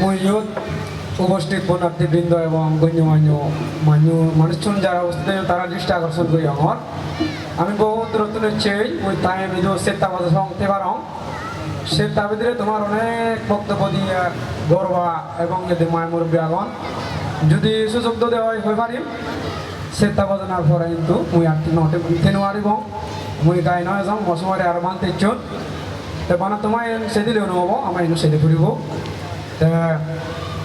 মহিয়ত উপস্থিত বন্যার্থীবৃন্দ এবং গণ্যমান্য মান্য মানুষজন যারা উপস্থিত তারা দৃষ্টি আকর্ষণ করি আমার। আমি বহু দূরত্ব নিচ্ছি ওই তাই বিধ সেতা বাজা সংতে পারং। ভিতরে তোমার অনেক বক্তব্য দিয়ে গর্বা এবং যদি মায় মুরব্বী আগন। যদি সুযোগ দেওয়া হয়ে পারিম সেতা বাজানোর পরে কিন্তু মুই আর নটে তেনো আরিব মুই গাই নয় যাওঁ মসমরে আর মানতে ইচ্ছুন তে বানা তোমায় সেদিলেও নহ'ব আমাৰ এনে সেদি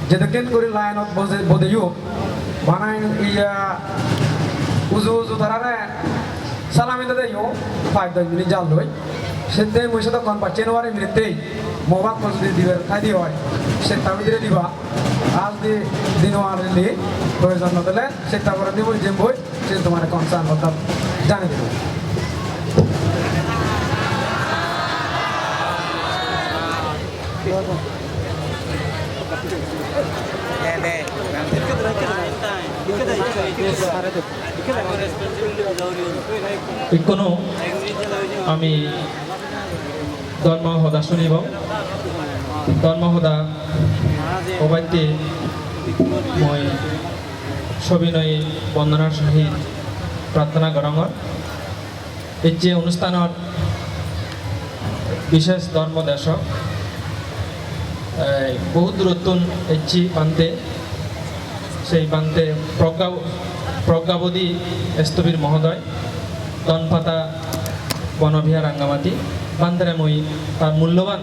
যেদেকেন কৰি লাইনত বজে বদেও বানাই ইয়া উজু উজু তারারে সালামি দাদা ইও ফাইভ দশ মিনিট জাল লই। সেতে মুই সাথে কন পাচ্ছি নোয়ারে মিনিটেই মোবাক যদি দিবে, খাই দিয়ে হয় সে তামি দিলে দিবা। আজ দি দিন আর দিলি প্রয়োজন নদলে সে তারপরে দিব, যে বই সে তোমার কনসার্ন কথা জানিয়ে দেবো। ইকনো আমি ধর্ম সদা শুনিব। ধর্ম সদা অবাধ্যে মই সবিনয় বন্দনার সহিত প্ৰাৰ্থনা কৰঙৰ এই যে অনুষ্ঠানত বিশেষ ধর্ম দেশক এই বহুত দূরত্বন এচ্ছি পান্তে সেই পান্তে প্রজ্ঞা প্রজ্ঞাবধী স্থবির মহোদয়, দনপাতা বনবিহার রাঙ্গামাটি বান্ধারে মই তার মূল্যবান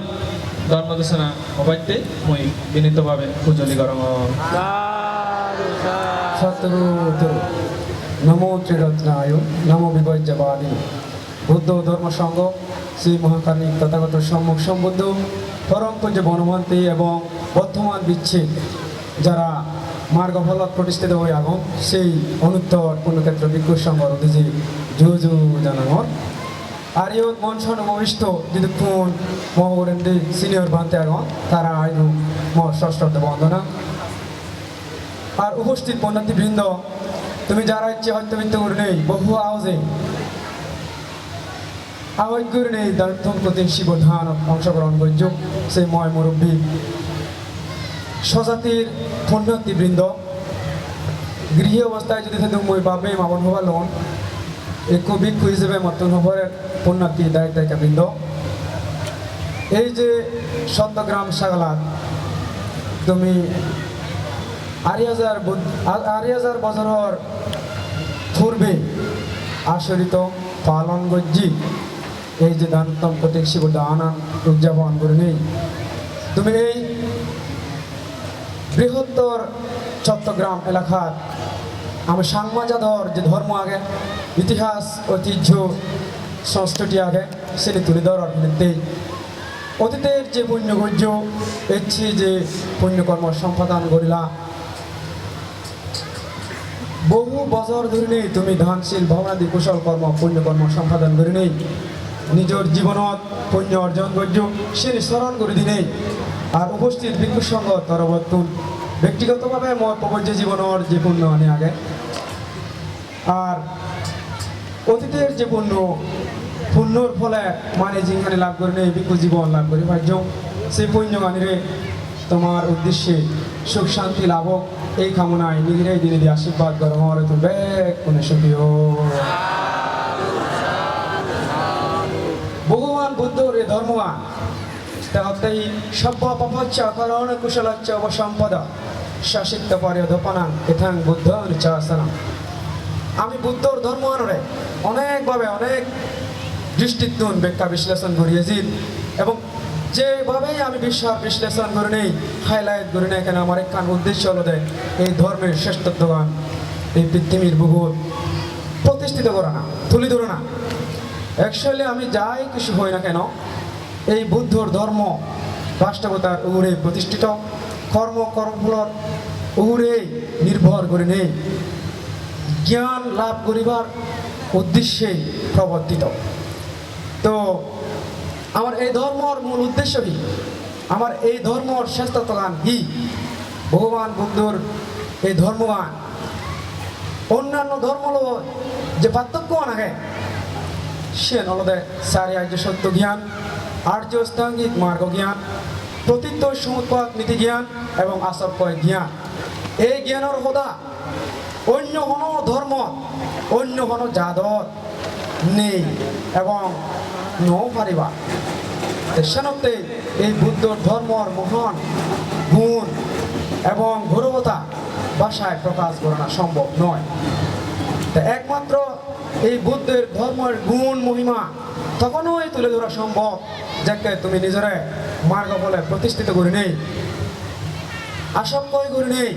ধর্মদেশনা অবাধ্যে মই বিনীতভাবে পুজলি সতরুতর নমো ত্রিরত্নায় নমো বিবজ্যবাদী বুদ্ধ ধর্ম সংঘ শ্রী মহাকালী তথাগত সম্মুখ সম্বুদ্ধ, পরম পূজ্য বনমন্ত্রী এবং বর্তমান বিচ্ছেদ যারা মার্গ ফলত প্রতিষ্ঠিত হয়ে আগম। সেই অনুত্তর পুণ্যক্ষেত্র বিক্ষুর সংঘ অধিজি জু জু জানানোর আর ইউ মনসন মহিষ্ঠ যদি কোন মহবরেন্দ্রী সিনিয়র ভান্তে আগম। তারা আইনু ষষ্ঠ বন্দনা। আর উপস্থিত বৃন্দ তুমি যারা ইচ্ছে হয়তো করে নেই, বহু আওয়াজে আওয়াজ করে নেই দার্থম প্রতি শিবধান অংশগ্রহণ করছ সেই ময় মুরব্বী স্বজাতির বৃন্দ গৃহী অবস্থায় যদি মই বাবে মামন হবা লোন এই কবি হিসেবে মতন হবার পুণ্যার্থী দায়িত্ব বৃন্দ এই যে সত্যগ্রাম সাগলাত তুমি আড়াই হাজার আড়াই হাজার বছরের পূর্বে আশরিত পালন গজ্জি এই যে দানতম প্রতীক শিব দানা উদযাপন করে নেই তুমি এই বৃহত্তর চট্টগ্রাম এলাকার আমার সাংমাজাধর যে ধর্ম আগে, ইতিহাস, ঐতিহ্য, সংস্কৃতি আগে, সেটি তুলে ধরার নির্দেশ অতীতের যে পুণ্যগর্য ইচ্ছি যে পুণ্যকর্ম সম্পাদন করিলা, বহু বছর ধরে নেই তুমি ধানশীল ভবনাদি কুশল কর্ম, পুণ্যকর্ম সম্পাদন করে নেই নিজের জীবনত পুণ্য অর্জন করছ সে স্মরণ করে দিনেই আর উপস্থিত ভিক্ষু সংঘ তরবর্তুন ব্যক্তিগতভাবে মই প্রবজ্য জীবনের যে পুণ্য আনে আগে। আর অতীতের যে পুণ্য, পুণ্যর ফলে মানে যেখানে লাভ করে নেই, ভিক্ষু জীবন লাভ করে ভাগ্য সেই পুণ্য মানিরে তোমার উদ্দেশ্যে সুখ শান্তি লাভ এই কামনায় নিজেরাই দিনে দিয়ে আশীর্বাদ করো। আমার তো ব্যাগ কোনে সুখী ভগবান বুদ্ধর এই ধর্মবান। তাই সভ্য পপচ্চ করণ কুশলচ্চ অবসম্পদ। শাসিত পরে ধোপানাং এথাং বুদ্ধ চাসনা আমি বুদ্ধর ধর্ম আনরে অনেকভাবে অনেক দৃষ্টিত্বন ব্যাখ্যা বিশ্লেষণ করিয়েছি এবং যেভাবেই আমি বিশ্বাস বিশ্লেষণ করে নেই হাইলাইট করে নেই এখানে আমার একখান উদ্দেশ্য হলো দেয় এই ধর্মের শ্রেষ্ঠত্বগান এই পৃথিবীর ভূগোল প্রতিষ্ঠিত করা না, তুলে ধরে না। অ্যাকচুয়ালি আমি যাই কিছু হই না কেন এই বুদ্ধর ধর্ম বাস্তবতার উড়ে প্রতিষ্ঠিত, কর্ম কর্মফলর উড়ে নির্ভর করে নেই। জ্ঞান লাভ করিবার উদ্দেশ্যেই প্রবর্তিত। তো আমার এই ধর্মর মূল উদ্দেশ্য কি? আমার এই ধর্মর শ্রেষ্ঠত্বগান কি? ভগবান বুদ্ধর এই ধর্মগান অন্যান্য ধর্ম যে পার্থক্য আগে সে নলদে সারি আর্য সত্য জ্ঞান আর্য স্থাঙ্গিক মার্গ জ্ঞান প্রতীত্য সমুৎপাদ নীতি জ্ঞান এবং আসক্কয় জ্ঞান। এই জ্ঞানের সদা অন্য কোনো ধর্ম, অন্য কোনো জাদত নেই এবং নও পারিবা। সেনতে এই বুদ্ধ ধর্মর মহান গুণ এবং গৌরবতা ভাষায় প্রকাশ করা সম্ভব নয়। তা একমাত্র এই বুদ্ধের ধর্মের গুণ, মহিমা তখনই তুলে ধরা সম্ভব। যাকে তুমি নিজের মার্গ বলে প্রতিষ্ঠিত করে নেই। আসক্তই করে নেই।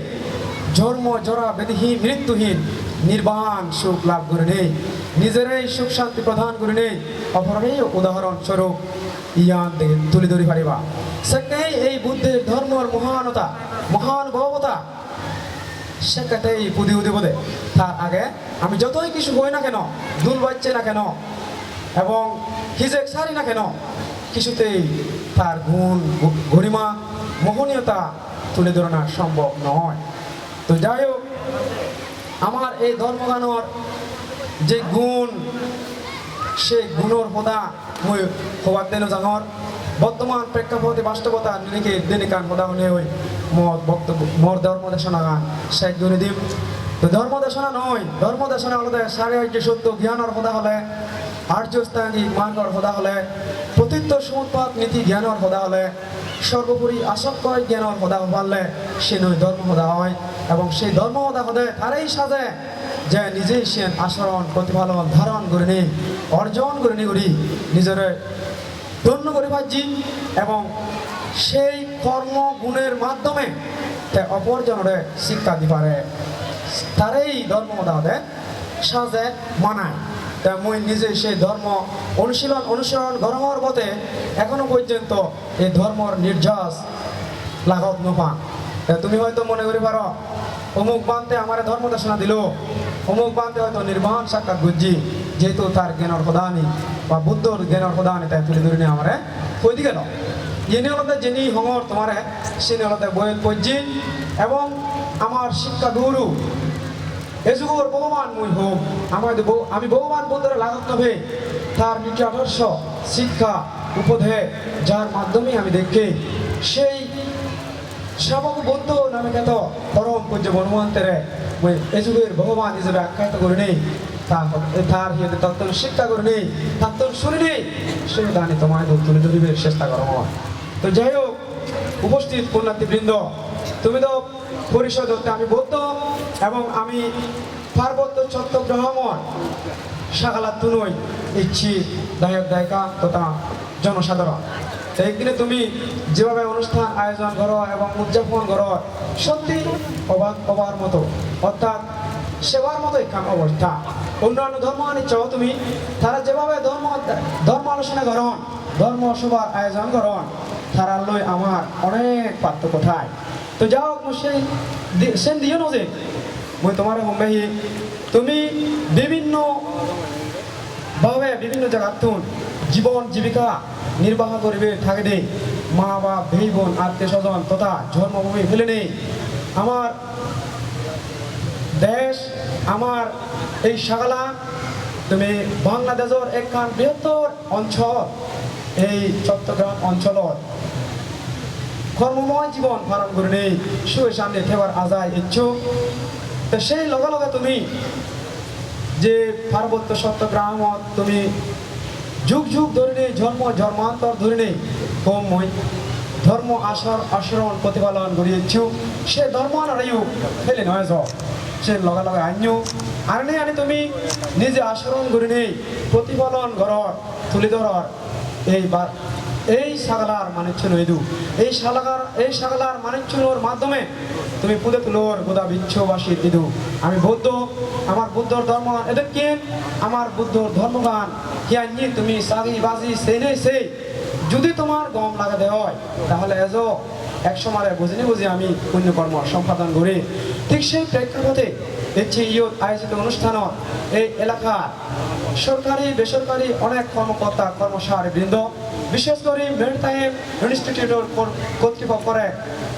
জন্ম জরা বেদিহীন, মৃত্যুহীন, নির্বাণ সুখ লাভ করে নেই। নিজেরাই সুখ শান্তি প্রদান করে নেই। অপরেই উদাহরণ স্বরূপ ইয়ান থেকে তুলে ধরি পারিবা। সেটাই এই বুদ্ধের ধর্মর মহানতা মহান ভবতা সেটাতেই পুদি উদি বোধে। তার আগে আমি যতই কিছু হই না কেন, দুল বাচ্চে না কেন, এবং হিজেক সারি না কেন কিছুতেই তার গুণ গরিমা মোহনীয়তা তুলে ধরানো সম্ভব নয়। তো যাই হোক, আমার এই ধর্মগানর যে গুণ, সেই গুণর সদা মই হবাক দেন জাঙর বর্তমান প্রেক্ষাপটে বাস্তবতা নিরিখে দিনিকান সদা শুনে হই মোর বক্তব্য মোর ধর্ম দেশনা গান শেষ করে দিম। তো ধর্ম দেশনা নয় ধর্ম দেশনা হলে ঐক্য সত্য জ্ঞানৰ সদা হলে আর্যস্থানিক মার্গর সদা হলে প্রতীত্য সমুৎপাত নীতি জ্ঞানৰ সদা হলে, সর্বোপরি আসক্তয় জ্ঞানৰ সদা হবালে, সে নয় ধর্ম সদা হয়। এবং সেই ধর্ম সদা হলে তারাই সাজে, যে নিজেই সে আচরণ প্রতিপালন ধারণ করে নি অর্জন করে নি করি নিজের। ধন্য করে পাচ্ছি এবং সেই কর্ম গুণের মাধ্যমে তে অপরজনরে শিক্ষা দি পারে তারাই ধর্ম দাওতে সাজে, মানায়। তা মই নিজে সেই ধর্ম অনুশীলন, অনুসরণ গরমর মতে এখনও পর্যন্ত এই ধর্মর নির্যাস লাগত নোপা তুমি হয়তো মনে করি পারো, অমুক বানতে আমার ধর্ম দেশনা দিল, অমুক বানতে হয়তো নির্বাণ সাক্ষাৎ বুঝছি, যেহেতু তার জ্ঞানের প্রদানই বা বুদ্ধর জ্ঞানের প্রদানই তাই তুলে ধরে নিয়ে আমারে কই দি গেল ইনি হলতে যিনি হঙর তোমারে, সিনি হলতে বই পড়ছি এবং আমার শিক্ষা গুরু এযুগর ভগবান মুই হোক আমাদের আমি ভগবান বন্ধুরা লাগত নভে তার নীতি আদর্শ শিক্ষা উপধে, যার মাধ্যমে আমি দেখি। সেই শাবক বন্ধু নামে খ্যাত পরম পূজ্য বনমন্ত্রে মই এ যুগের ভগবান হিসেবে আখ্যায়িত করে নেই তার হিয়ে তত্ত্ব শিক্ষা করে নেই তত্ত্ব শুনে নেই সে দানি তোমায় তুলে ধরিবে, চেষ্টা করো তো যাই হোক, উপস্থিত পুণ্যার্থীবৃন্দ, তুমি তো পরিষদ হতে আমি বৌদ্ধ এবং আমি পার্বত্য চট্টগ্রামর শাকালা তুনই ইচ্ছি দায়ক দায়িকা তথা জনসাধারণ। একদিনে তুমি যেভাবে অনুষ্ঠান আয়োজন করো এবং উদযাপন করো, সত্যি অবাক অবার মতো, অর্থাৎ সেবার মতো কাম অবস্থা। অন্যান্য ধর্ম আনিচ্ছ তুমি, তারা যেভাবে ধর্ম ধর্ম আলোচনা করন, ধর্ম সভার আয়োজন করন তারা লই আমার অনেক পার্থক্য ঠাই। তো যাও মই সেই সেন দিও নজে মই তোমার সম্বাহী তুমি বিভিন্ন ভাবে বিভিন্ন জায়গা তুন জীবন জীবিকা নির্বাহ করিবে থাকে দে মা, বাপ, ভাই, বোন, আত্মীয় স্বজন তথা জন্মভূমি ফেলে নেই আমার দেশ আমার এই সাগালা, তুমি বাংলাদেশের একখান বৃহত্তর অঞ্চল, এই চট্টগ্রাম অঞ্চলত কর্মময় জীবন পালন করে নেই। সুয়ে সামনে থেবার আজায় ইচ্ছুক। তো সেই লগে লগে তুমি যে পার্বত্য চট্টগ্রামত তুমি যুগ যুগ ধরে নেই, জন্ম জন্মান্তর ধরে নেই কম মই ধর্ম আসর আচরণ প্রতিপালন করিয়েছু সে ধর্ম আনারাইও ফেলে নয় যাও সে লগে লগে আনিও আর নেই আনি তুমি নিজে আচরণ করে নেই, প্রতিপালন ঘরর তুলে ধরর এই এই সাগলার মানিচ্ছন এদু এই সালাগার এই সাগলার মানিচ্ছনোর মাধ্যমে তুমি পুদে তুলোর গোদা বিচ্ছবাসী দিদু। আমি বৌদ্ধ, আমার বুদ্ধর ধর্ম এদের কে আমার বুদ্ধর ধর্মগান কিয়া নিয়ে তুমি সাগি বাজি সেই নেই সেই যদি তোমার গম লাগাতে হয়, তাহলে এজো এক সময় বুঝিনি বুঝি আমি পুণ্যকর্ম সম্পাদন করি। ঠিক সেই প্রেক্ষাপটে দেখছি ইয়ত আয়োজিত অনুষ্ঠানত এই এলাকার সরকারি, বেসরকারি অনেক কর্মকর্তা কর্মচারী বৃন্দ বিশেষ করে মেরিটাইম ইনস্টিটিউটের কর- কর্তৃপক্ষরে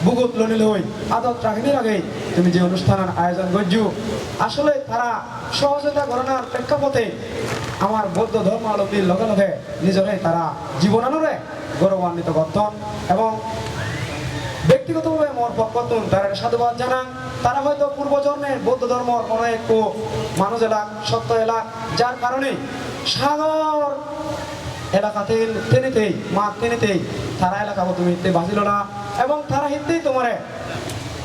বুগুত লনিল হই আদত রাখনির আগে তুমি যে অনুষ্ঠানের আয়োজন করছু। আসলে তারা সহযোগিতা গণনার প্রেক্ষাপটে আমার বৌদ্ধ ধর্মাবলম্বীর লগে লগে নিজরে তারা জীবনানুরে গৌরবান্বিত গঠন এবং ব্যক্তিগতভাবে মোর পক্ষতুন তারা সাধুবাদ জানান। তারা হয়তো পূর্বজন্মের বৌদ্ধ ধর্মর কোনো একটু মানুষ এলাক, সত্য এলাক, যার কারণে সাগর এলাকাতে টেনেতেই মাঠ টেনেতেই তারা এলাকা তুমি হিতে বাঁচিল না এবং তারা হিতেই তোমারে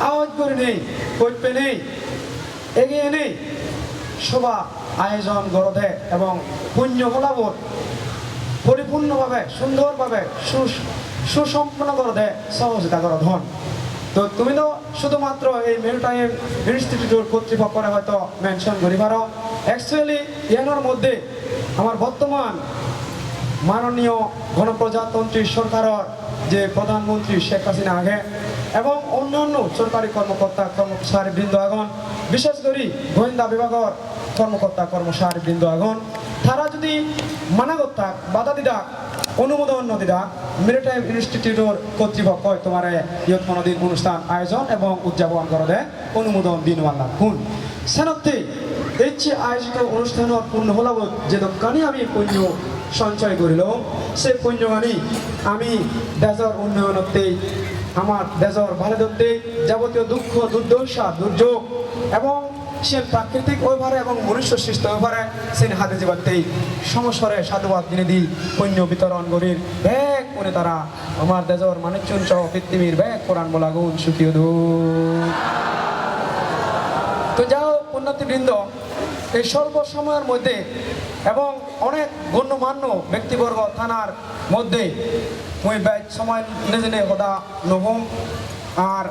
আওয়াজ করে নেই করবে নেই, এগিয়ে নেই। সভা আয়োজন গড়ে এবং পুণ্য ফলাবর পরিপূর্ণভাবে, সুন্দরভাবে সুসম্পন্ন করে দেয় সহযোগিতা করা ধন। তো তুমি তো শুধুমাত্র এই মেরিটাইম ইনস্টিটিউট কর্তৃপক্ষরে হয়তো মেনশন করি পারো অ্যাকচুয়ালি ইয়ানোর মধ্যে আমার বর্তমান মাননীয় গণপ্রজাতন্ত্রী সরকারের যে প্রধানমন্ত্রী শেখ হাসিনা আগে, এবং অন্যান্য সরকারি কর্মকর্তা কর্মচারী বৃন্দ আগন বিশেষ করে গোয়েন্দা বিভাগের কর্মকর্তা কর্মচারী বৃন্দ আগন তারা যদি মানা করতাক বাধা দিদাক অনুমোদন নদিদাক মেরিটাইম ইনস্টিটিউটের কর্তৃপক্ষ তোমার ইয়ত অনুষ্ঠান আয়োজন এবং উদযাপন করে দেয় অনুমোদন দিন ওয়াল্লা খুন সেনত্তে এই যে আয়োজিত অনুষ্ঠানের পূর্ণ হলাবত যে দোকানে আমি পুণ্য সঞ্চয় করিল। সে পুণ্যগানি আমি দেশর উন্নয়নতে আমার দেশর ভালো ধরতে যাবতীয় দুঃখ, দুর্দশা, দুর্যোগ এবং সে প্রাকৃতিক ওভারে এবং মনুষ্য সৃষ্ট ওভারে সে হাতে জীবাতেই সমস্বরে সাধুবাদ দিনে দিই পুণ্য বিতরণ করির। ব্যাগ করে তারা, আমার দেশর মানুষজন সহ পৃথিবীর ব্যাগ কোরআন বলাগুন সুখীয় দূর তো যাও উন্নতিবৃন্দ এই স্বল্প সময়ের মধ্যে এবং অনেক গণ্যমান্য ব্যক্তিবর্গ থানার মধ্যে মই ব্যয় সময় নিজে হদা নহম আর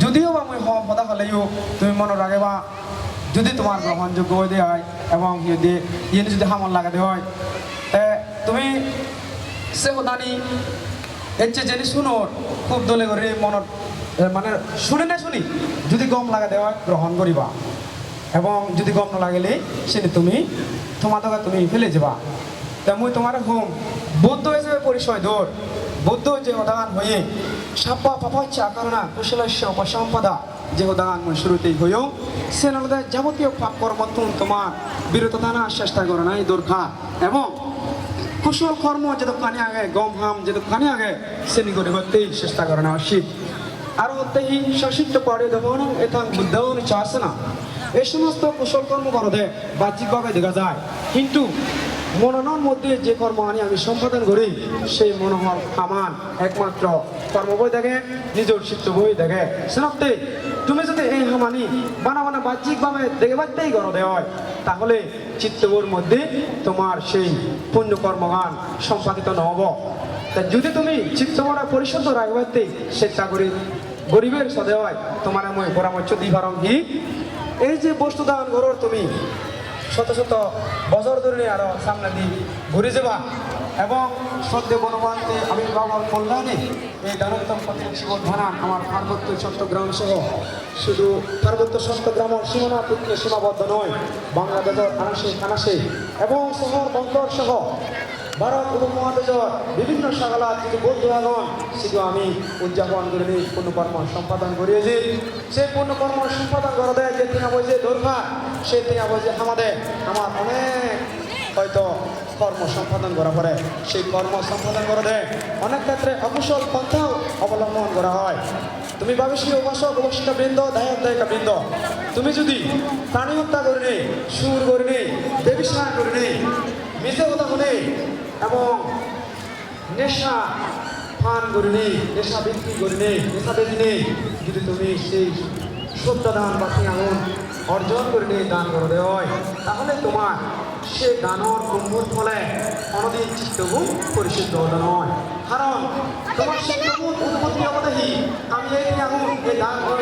যদিও বা মই হম হদা হলেও তুমি মনে রাখবা যদি তোমার গ্রহণযোগ্য হয়ে হয় এবং যদি ইয়ে যদি হামল লাগাতে হয় তুমি সে হদানি এর চেয়ে জেনে শুনো খুব দলে করে মনত মানে শুনে না শুনি যদি গম লাগা দেওয়া হয়, গ্রহণ করিবা এবং যদি গম না লাগিলে সেটা তুমি তোমার দোকা তুমি ফেলে যাবা। তা মুই তোমার হোম বৌদ্ধ হিসেবে পরিচয় দৌড়। বৌদ্ধ যে উদাহরণ হয়ে সাপ্পা পাপাচ্ছা কারণা কুশলস্য উপসম্পদা যে উদাহরণ মুই শুরুতেই হইও, সে নলদে যাবতীয় পাপ কর্মতুন তোমার বিরত দানা চেষ্টা করে নাই দূরখা এবং কুশল কর্ম যে দোকানে আগে, গম হাম যে দোকানে আগে শ্রেণি করে করতেই চেষ্টা করে না উচিত। আর তেই সশিষ্ট পরে দেবন এথাং বুদ্ধন চাষে না। এই সমস্ত কুশল কর্ম করতে বাহ্যিকভাবে দেখা যায়। কিন্তু মননের মধ্যে যে কর্ম আনি আমি সম্পাদন করি, সেই মনোহর আমার একমাত্র কর্ম বই দেখে, নিজের চিত্ত বই দেখে। সেনতে তুমি যদি এই হামানি বানা বানা বাহ্যিকভাবে দেখে বাড়তেই করো দেওয়া তাহলে চিত্তবোর মধ্যে তোমার সেই পুণ্য কর্মগান সম্পাদিত নহব তা যদি তুমি চিত্তমরা পরিশুদ্ধ রাখবাতে চেষ্টা করি গরিবের সদেওয়ায় তোমার মই পরামর্শ পারম কি এই যে বস্তু দান করো তুমি, শত শত বছর ধরে আরও সামনে দিয়ে ঘুরে যাবা। এবং সদ্য বনবান্তে আবির্ভাব কল্যাণে এই দানোত্তম পত্রিক শিবন ধানান আমার পার্বত্য চট্টগ্রাম সহ। শুধু পার্বত্য চট্টগ্রামের সীমানা পুত্রে সীমাবদ্ধ নয়, বাংলাদেশের আনাসে কানাসে এবং শহর বন্দর সহ ভারত উপমহাদেশের বিভিন্ন শাখালা যদি বন্ধু আগন শুধু আমি উদযাপন করে নিই পুণ্যকর্ম সম্পাদন করিয়েছি। সেই পুণ্যকর্ম সম্পাদন করে দেয় যে তিনি বলছে দোরখা সেই তিনি বলছে আমাদের, আমার অনেক হয়তো কর্ম সম্পাদন করা পরে সেই কর্ম সম্পাদন করে দেয় অনেক ক্ষেত্রে অকুশল পন্থাও অবলম্বন করা হয়। তুমি ভাবিসি উপাসক উপাসিকা বৃন্দ দায়ক দায়িকা বৃন্দ, তুমি যদি প্রাণী হত্যা করে নেই সুর করে নেই দেবী স্নান করে নেই মিথ্যে কথা বলে এবং নেশা পান করে নেই, নেশা বিক্রি করে নেই, নেশা বেঁধে নেই। যদি তুমি সেই সত্য দান বা আগুন অর্জন করে নিয়ে দান করে হয়, তাহলে তোমার সে দানর কুম্ভর ফলে অনদিন চিত্তগুণ পরিশুদ্ধ নয় কারণ তোমার চিত্তগুণ উৎপত্তি অবদাহী। আমি এই আমি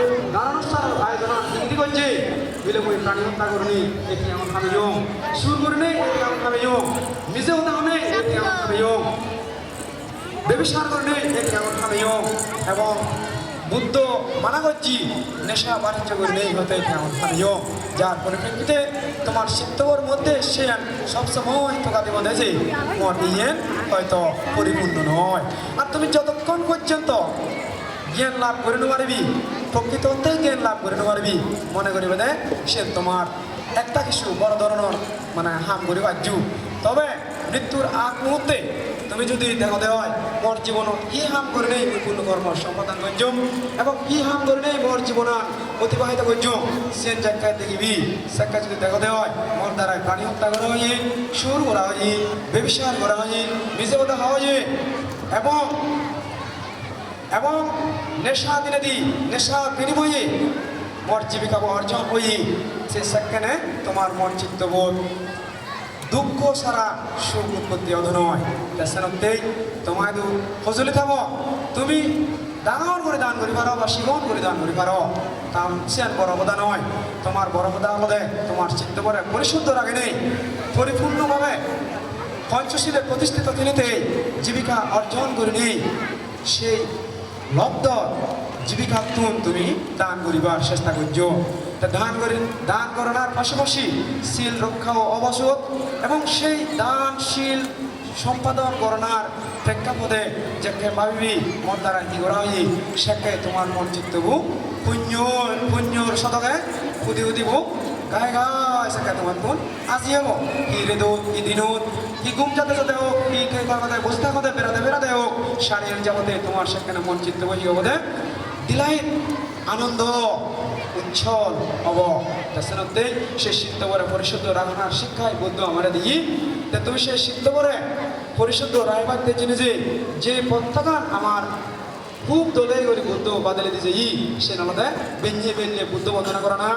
এই অনুষ্ঠান আয়োজন ইতি করছি। বিলে মুই প্রাণী হত্যা করনি, এটি আমার খাবে যোগ। সুর করনি, এটি আমার খাবে যোগ। নিজে হতে হনে এটি আমার খাবে যোগ। ব্যবসার করলে এটি আমার খাবে যোগ। এবং বুদ্ধ মানা করছি। নেশা বাণিজ্য করলে হতে আমার যার পরিপ্রেক্ষিতে তোমার চিত্তর মধ্যে সে সবসময় তোকা দেব দেছে মোর ইয়ে হয়তো পরিপূর্ণ নয়। আর তুমি যতক্ষণ পর্যন্ত জ্ঞান লাভ করে নিতে পারবি, প্রকৃত অর্থেই জ্ঞান লাভ করে নিতে পারবি, মনে করি দে সে তোমার একটা কিছু বড় ধরনের মানে হাম করি বাজ্যু তবে মৃত্যুর আগ মুহূর্তে তুমি যদি দেখো দেওয়ায় মোর জীবন কি হাম করে নেই মুই পূর্ণ কর্ম সম্পাদন করছম এবং কি হাম করে নেই মোর জীবন অতিবাহিত করছম সে জায়গায় দেখিবি সেকা যদি দেখো দেওয়ায় মোর দ্বারা প্রাণী হত্যা করা হয়ে সুর করা হয়ে ব্যবসার করা হয়ে নিজে কথা হয়ে এবং এবং নেশা দিনে দি, নেশা বিনিময়ে মোর জীবিকা অর্জন হই সে সেখানে তোমার মন চিত্তবোধ। দুঃখ সারা সুখ উৎপত্তি অধ নয় তাছাড়াতেই তোমায় দু ফজলে থাক তুমি ডাঙর করে দান করি পারো বা শিগন করে দান করি পারো। তা সিয়ান বড় নয় তোমার বড় হলে তোমার চিত্ত করে পরিশুদ্ধ রাখে নেই। পরিপূর্ণভাবে পঞ্চশীলে প্রতিষ্ঠিত তিনিতে জীবিকা অর্জন করে নেই। সেই লব্ধ জীবিকা তুমি দান করিবার চেষ্টা করছ দান করি দান করার পাশাপাশি শিল রক্ষা ও অবসর এবং সেই দান দানশীল সম্পাদন করণার প্রেক্ষাপটে যাকে ভাবিবি মন দ্বারা কি করা হয় সেকে তোমার মন চিত্তবু পুণ্য, পুণ্যর শতকে উদি উদিব গায়ে গায়ে সেকে তোমার কোন আজি হব কি রেদত কি দিনত কি ঘুম যাতে যাতে হোক, কি কে কথা বসে থাকতে বেড়াতে বেড়াতে হোক শারীর যাবতে তোমার সেখানে মন চিত্ত বহি হবদে দিলাই আনন্দ, উচ্ছল হব। তাছাড়াতে সে সিদ্ধ করে পরিশুদ্ধ রাখনার শিক্ষায় বুদ্ধ আমার দিই। তে তুমি সে সিদ্ধ করে পরিশুদ্ধ রায়বাগতে জেনে যে যে প্রত্যাগান আমার খুব দলে করে বুদ্ধ বাদলে দিছে, ই সে নামতে বেঞ্জে বেঞ্জে বুদ্ধ বন্দনা করে না।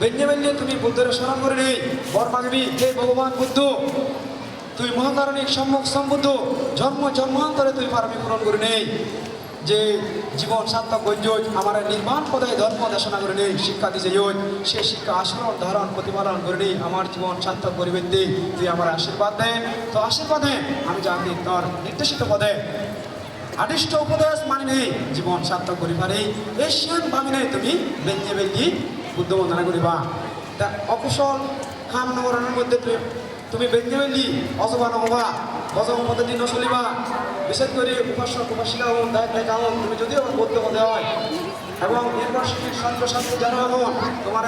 বেঞ্জে বেঞ্জে তুমি বুদ্ধের স্মরণ করে নেই। বর মাগবি, হে ভগবান বুদ্ধ, তুই মহাকারণিক সম্মুখ সম্বুদ্ধ, জন্ম জন্মান্তরে তুই পারমি পূরণ করে নেই। যে জীবন সার্থক গজ্য আমার নির্মাণ পদে ধর্ম দেশনা করে নেই, শিক্ষা দিছে যোজ সে শিক্ষা আচরণ ধারণ প্রতিপালন করে নেই, আমার জীবন সার্থক করিবে দে তুই আমার আশীর্বাদ দে। তো আশীর্বাদে আমি জানি তোর নির্দেশিত পদে, আদিষ্ট উপদেশ মানি নেই, জীবন সার্থক করিবা নেই। এই সিয়ান ভাবি নেই তুমি বেঞ্জে বেঞ্জি বুদ্ধ বন্দনা করিবা। তা অকুশল খাম নগরের মধ্যে তুমি বেঞ্জে বেঞ্জি অজবা নহবা অজব পদ্ধতি নচলিবা। বিশেষ করে উপাসক উপাসিকা হন দায় দায় কামন তুমি যদিও বৌদ্ধ হতে হয়। এবং ইউনিভার্সিটির ছাত্রছাত্রী যারা হন, তোমার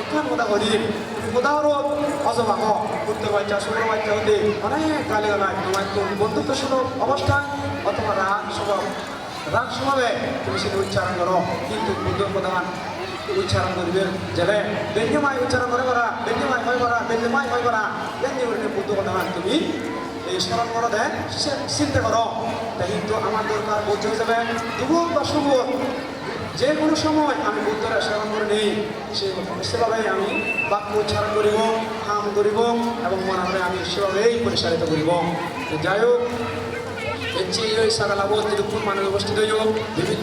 এখান কথা করি। উদাহরণ অজবা হ, বুদ্ধ বাচ্চা, শুক্র বাচ্চা হতে অনেক গালি গালায় তোমার তো বন্ধুত্ব অবস্থান অথবা রাগ স্বভাব। রাগ স্বভাবে তুমি সেটা উচ্চারণ করো। কিন্তু বুদ্ধ প্রধান উচ্চারণ করবে যেলে বেঞ্জমাই উচ্চারণ করে করা বেঞ্জমাই হয় করা বেঞ্জমাই হয় করা। বেঞ্জে করে বুদ্ধ প্রধান তুমি স্মরণ করো দে সে- চিন্তা করো। তাই কিন্তু আমার দরকার বুদ্ধ হিসেবে দুঃখ বা শুভ যে কোনো সময় আমি বুদ্ধরা স্মরণ করে নেই। সে সেভাবে আমি বাক্য উচ্চারণ করিব, হাম করিব এবং মনে হবে আমি সেভাবেই পরিচালিত করিব। যাই হোক ওই সাকালাবোধ দুঃখ মানুষ উপস্থিত হইব বিভিন্ন